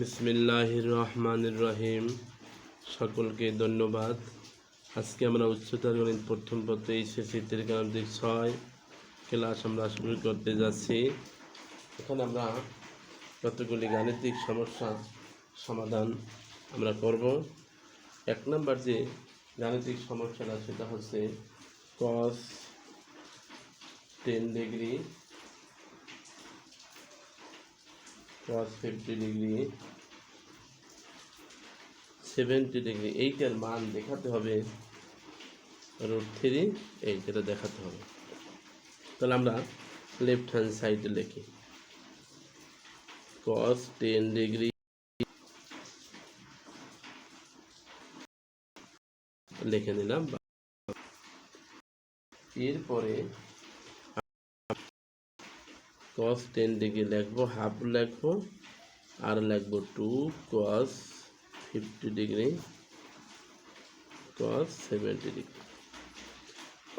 বিসমিল্লাহির রহমানির রহিম সকলকে ধন্যবাদ। আজকে আমরা উচ্চতর গণিত প্রথম পত্র এইচএসসি ত্রিকান্তিক ছয়। ক্লাস আমরা শুরু করতে যাচ্ছি। এখন আমরা কতগুলি গাণিতিক সমস্যা সমাধান আমরা করব। এক নম্বর যে গাণিতিক সমস্যাটা, সেটা হচ্ছে cos ten degree cos 50 degree 70 degree এইটার মান দেখাতে হবে রুট থ্রি এইটা দেখাতে হবে। তাহলে আমরা লেফট হ্যান্ড সাইডে লিখি। Cos 10 ডিগ্রি লিখে নিলাম। এরপরে cos টেন ডিগ্রি লিখব হাফ লিখব আর লিখব two cos fifty degree, cos seventy degree.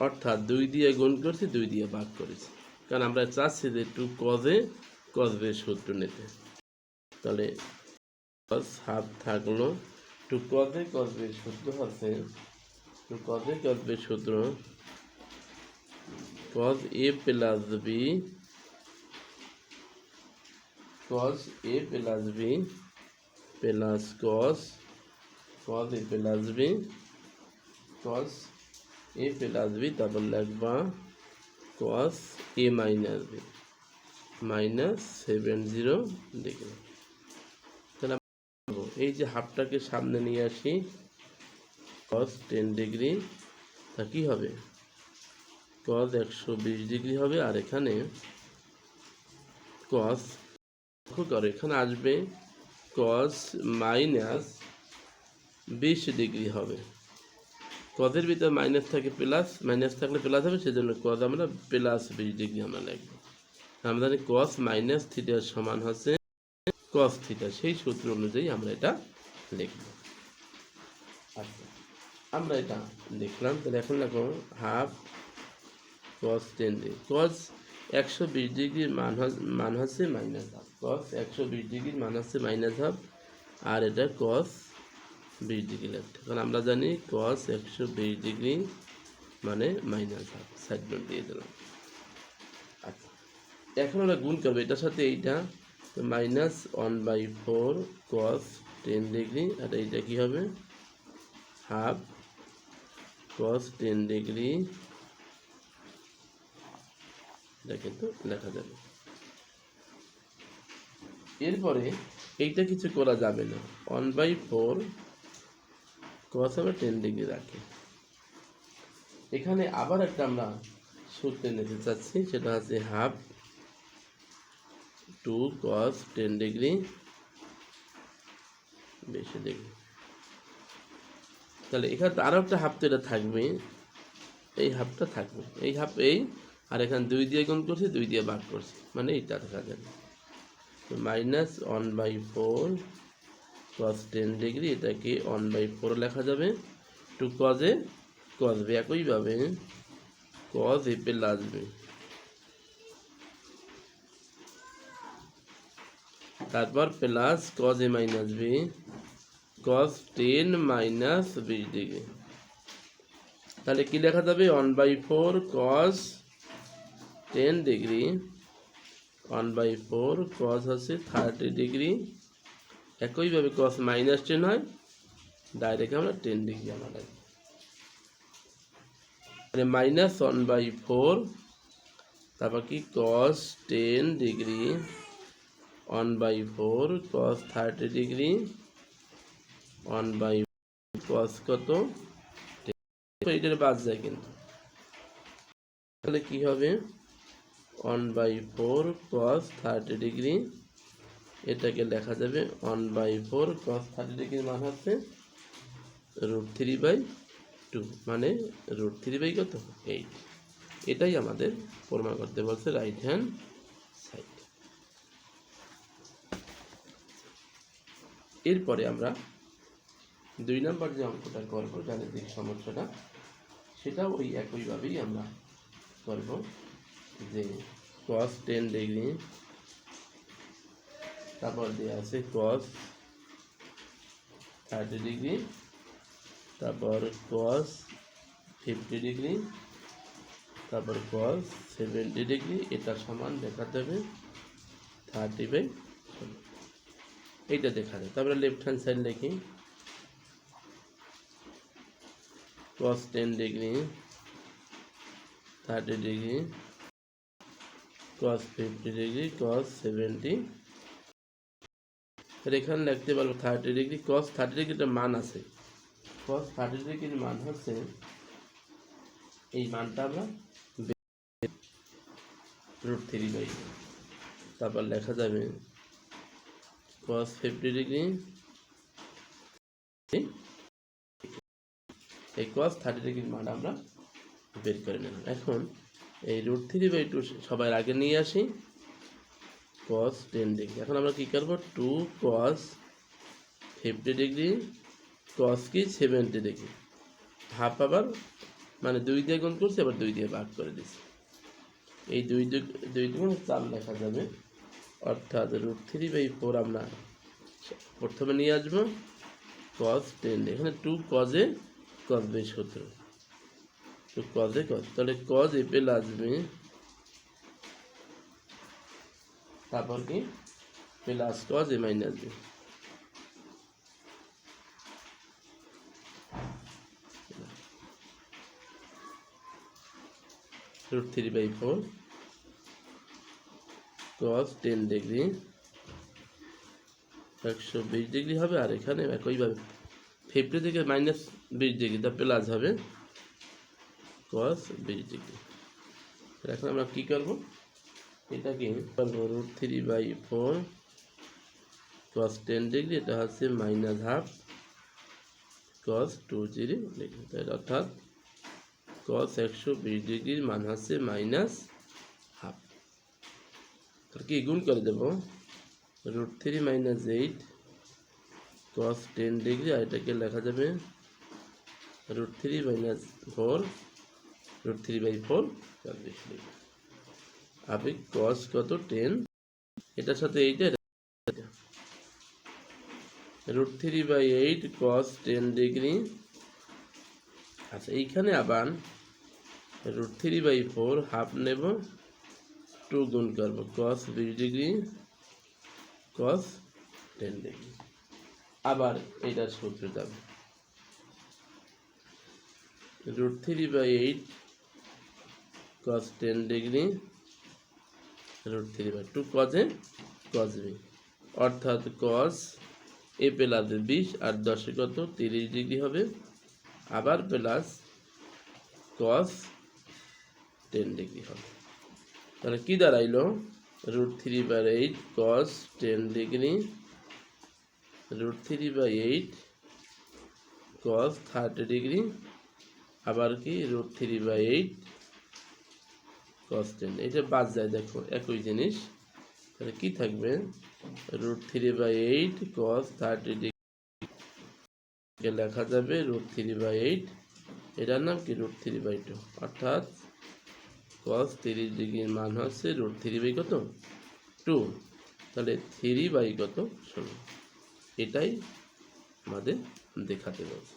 অর্থাৎ দুই দিয়ে গুণ করছি, দুই দিয়ে ভাগ করেছি। কারণ আমরা চাচ্ছি যে টু কজে কসবে সূত্র নিতে। তাহলে cos হাফ থাকল টু কজে কসবে সূত্র হচ্ছে টু কজে কসবে সূত্র, cos a plus B cos a plus b plus cos cos a plus b, cos a plus b তারপর লিখবা cos a minus b minus seven zero degree তাহলে এই যে হাফটাকে সামনে নিয়ে আসি, cos টেন ডিগ্রি তা কি হবে? cos একশো বিশ ডিগ্রি হবে, আর এখানে cos লক্ষ্য করো, এখানে আসবে কস মাইনাস বিশ ডিগ্রি হবে। কজের ভিতরে মাইনাস থাকে প্লাস মাইনাস থাকলে প্লাস হবে, সেজন্য কজ আমরা প্লাস বিশ ডিগ্রি আমরা লিখব। আমরা জানি কস মাইনাস থিটার সমান হচ্ছে কস থিটা সেই সূত্র অনুযায়ী আমরা এটা লিখব। আচ্ছা আমরা এটা লিখলাম তাহলে এখন দেখো হাফ কস টেন কস একশো বিশ ডিগ্রির মান মান হচ্ছে মাইনাস হাফ। কস একশো বিশ ডিগ্রির মান হচ্ছে মাইনাস হাফ আর এটা কস বিশ ডিগ্রি লেফট কারণ আমরা জানি কস একশো বিশ ডিগ্রি মানে মাইনাস হাফ। সাইড নোট দিয়ে দিলাম। আচ্ছা এখন আমরা গুণ করব। এটার সাথে এইটা minus one by four cos ten degree আর এইটা কী হবে? হাফ কস টেন ডিগ্রি এটা কিন্তু লেখা যাবে। এরপরে এইটা কিছু করা যাবে না। ওয়ান বাই ফোর কস আমরা টেন ডিগ্রি রাখি। এখানে আবার একটা আমরা সূত্রে নিতে চাচ্ছি সেটা হচ্ছে half two cos ten degree বেশি ডিগ্রি তাহলে এখানে আরও একটা হাফ তো এটা থাকবে। এই হাফটা থাকবে। এই হাফ এই আর এখানে দুই দিয়ে গুণ করছি, দুই দিয়ে ভাগ করছি। মানে এইটা দেখা যাবে minus one by four cos ten degree এটাকে ওয়ান বাই ফোর লেখা যাবে? টু কজে কজ বি একইভাবে। কজ এ পেল আসবে। তারপর plus cos A minus B cos ten minus বিশ ডিগ্রি তাহলে কী লেখা যাবে? One by four cos 10 degree 1 by 4 cos আছে 30 degree একইভাবে cos minus 10 হয় ডাইরেক্ট আমরা 10 ডিগ্রি আমরা লাগি মানে মাইনাস ওয়ান বাই ফোর তারপর কি? Cos ten degree one by four cos thirty degree one by cos কত? এইটার বাদ যায় কিন্তু। তাহলে কী হবে? One by four cos thirty degree এটাকে লেখা যাবে one by four cos thirty ডিগ্রির মান হচ্ছে রুট থ্রি বাই টু মানে রুট থ্রি বাই কত? এইট এটাই আমাদের প্রমাণ করতে বলছে রাইট হ্যান্ড সাইড এরপরে আমরা দুই নম্বর যে অঙ্কটা করব, গাণিতিক সমস্যাটা, সেটাও ওই একইভাবেই আমরা করব। যে cos টেন ডিগ্রি। তারপর দেওয়া আছে কস থার্টি ডিগ্রি। তারপর কস ফিফটি ডিগ্রি। তারপর কস সেভেন্টি ডিগ্রি। এটা সমান দেখাতে হবে। থার্টি বাই এইটা দেখা যায় তারপরে লেফট হ্যান্ড সাইড লিখি cos 10 degree 30 degree cos 50 degree, cos 70 এর এখানে লিখতে পারব থার্টি ডিগ্রি cos থার্টি ডিগ্রিটা মান আছে। cos থার্টি ডিগ্রির মান হচ্ছে এই মানটা আমরা রুট থ্রি বাই। তারপর লেখা যাবে cos ফিফটি ডিগ্রি এই cos থার্টি ডিগ্রির মান আমরা বের করে নিলাম এখন এই রুট থ্রি বাই টু সবার আগে নিয়ে আসি। কস টেন ডিগ্রি এখন আমরা কী করব? Two cos fifty degree cos কি? সেভেন্টি ডিগ্রি হাফ আবার মানে দুই দিয়ে গুণ করছি, আবার দুই দিয়ে ভাগ করে দিচ্ছি এই দুই দুই দুই গুণ চার লেখা যাবে। অর্থাৎ রুট থ্রি বাই ফোর আমরা প্রথমে নিয়ে আসব। cos টেন এখানে টু কজে কজ বাই সতেরো। তো কজে কজ তাহলে কজ এপেল আসবে, তারপর কি? Plus cos A minus B root three by four cos ten degree একশো বিশ ডিগ্রি হবে, আর এখানে একইভাবে ফিফটি থেকে মাইনাস বিশ ডিগ্রি তা প্লাস হবে। কস বিশ ডিগ্রি এখন আমরা কী করব? এটাকে করব root three by four cos ten degree এটা হচ্ছে minus half cos two zero degree অর্থাৎ কস একশো বিশ ডিগ্রির মান হচ্ছে মাইনাস হাফ কি গুণ করে দেবো? Root three minus eight cos ten degree আর এটাকে লেখা যাবে root three minus four root three by four degree আপনি কস কত? টেন এটার সাথে এইটা root three by eight cos ten degree আচ্ছা এইখানে আবার root three by four half নেব। টু গুণ করব কস বিশ ডিগ্রি কস টেন ডিগ্রি আবার এইটার সূত্র যাবে। Root three by eight cos ten degree root three by two cos A cos B অর্থাৎ কস এ প্লাস বিশ আর দশে কত? তিরিশ ডিগ্রি হবে। আবার প্লাস কস টেন ডিগ্রি হবে। তাহলে কী দাঁড়াইলো? Root three by eight cos ten degree root three by eight cos thirty degree আবার কি? Root three by eight cos ten এটা বাদ যায়, দেখো, একই জিনিস। তাহলে কি থাকবে? Root three by eight cos thirty degree লেখা যাবে রুট থ্রি বাই এইট এটার নাম কি? রুট থ্রি বাই টু অর্থাৎ কস তিরিশ ডিগ্রির মান হচ্ছে রুট থ্রি বাই কত? টু তাহলে থ্রি বাই কত? ষোলো। এটাই আমাদের দেখাতে বলছে।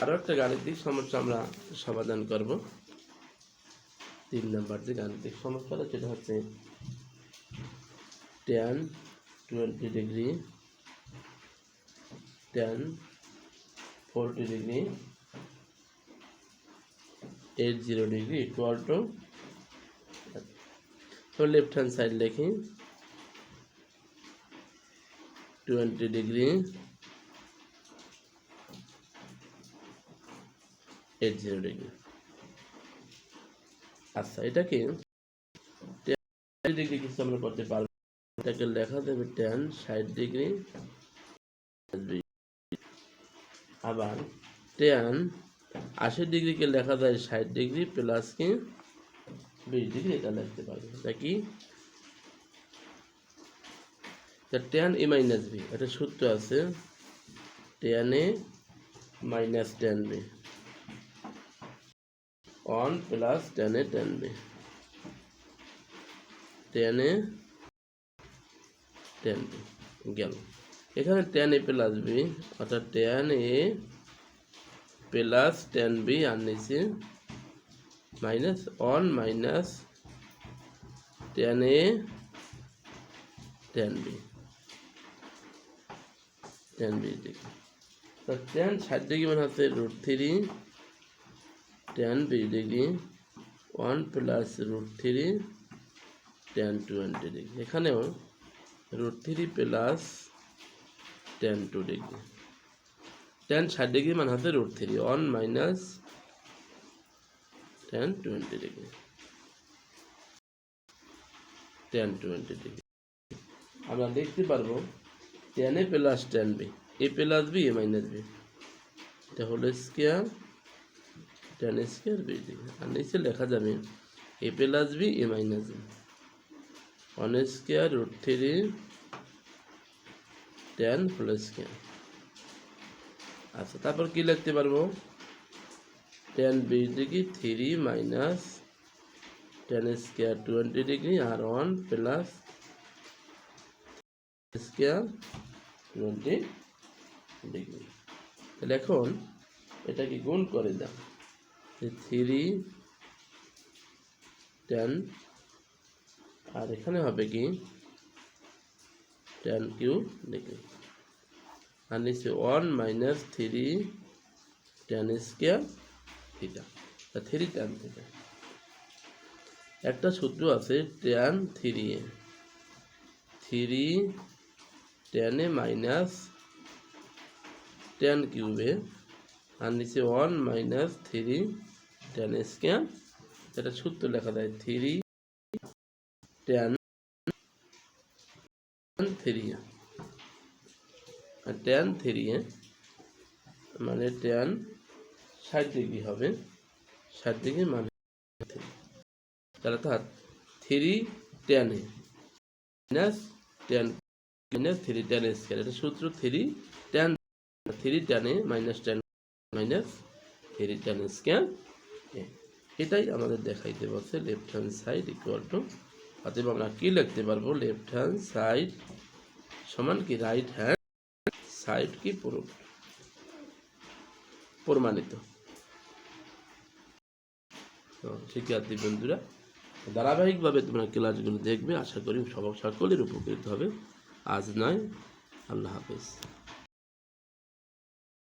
আরও একটা গাণিতিক সমস্যা আমরা সমাধান করব। তিন নাম্বার যে গাণিতিক সমস্যাটা সেটা হচ্ছে tan twenty degree tan forty degree eight zero degree equal to তো লেফট হ্যান্ড সাইড লিখি twenty degree eight zero degree আচ্ছা এটাকে ডিগ্রি কিছু আমরা করতে পারব এটাকে লেখা দেবে টেন ষাট ডিগ্রি আবার টেন আশি ডিগ্রিকে লেখা যায় ষাট ডিগ্রি প্লাস কি? বিশ ডিগ্রি এটা লিখতে পারবে। এটা কি? টেন এ মাইনাস বি একটা সূত্র আছে। Tan A minus tan B one plus tan A tan B tan A tan B গেল। এখানে টেন এ প্লাস বি অর্থাৎ tan A plus tan B আর নিচে minus one minus tan A tan B tan B tan ষাট degree মানে হচ্ছে root three tan B degree one plus root three tan twenty degree এখানেও root three plus tan two degree tan ষাট degree মানে হচ্ছে root three one minus tan twenty degree tan twenty degree আমরা দেখতে পারব tan A plus tan B, A plus B, A minus B. এটা হলো square tan square B degree আর নিচে লেখা যাবে A plus B A minus B one square root three tan whole square আচ্ছা তারপর কি লিখতে পারব? Tan B degree three minus tan square twenty degree আর one plus square twenty degree তাহলে এখন এটাকে গুণ করে দাও? থ্রি টেন আর এখানে হবে কি? Ten Q degree. আর নিচে one minus three tan square theta three tan theta একটা সূত্র আছে tan three A. Three tan A minus tan cube A আর নিচে one minus three tan square এটা সূত্র লেখা যায় থ্রি টেন থ্রি আর টেন থ্রি মানে টেন ষাট ডিগ্রি হবে। ষাট ডিগ্রি মানে অর্থাৎ three tan A minus tan minus three tan square এটা সূত্র three tan three tan A minus tan minus three tan square এটাই আমাদের দেখাইতে বলছে left hand side equal to অতএব আমরা কি লিখতে পারব? লেফট হ্যান্ড সাইড সমান কি? রাইট হ্যান্ড সাইড কি প্রুফ প্রমাণিত। তো শিক্ষার্থী বন্ধুরা, ধারাবাহিকভাবে তোমরা ক্লাসগুলো দেখবে, আশা করি সব সকলের উপকৃত হবে। আজ নয়, আল্লাহ হাফেজ।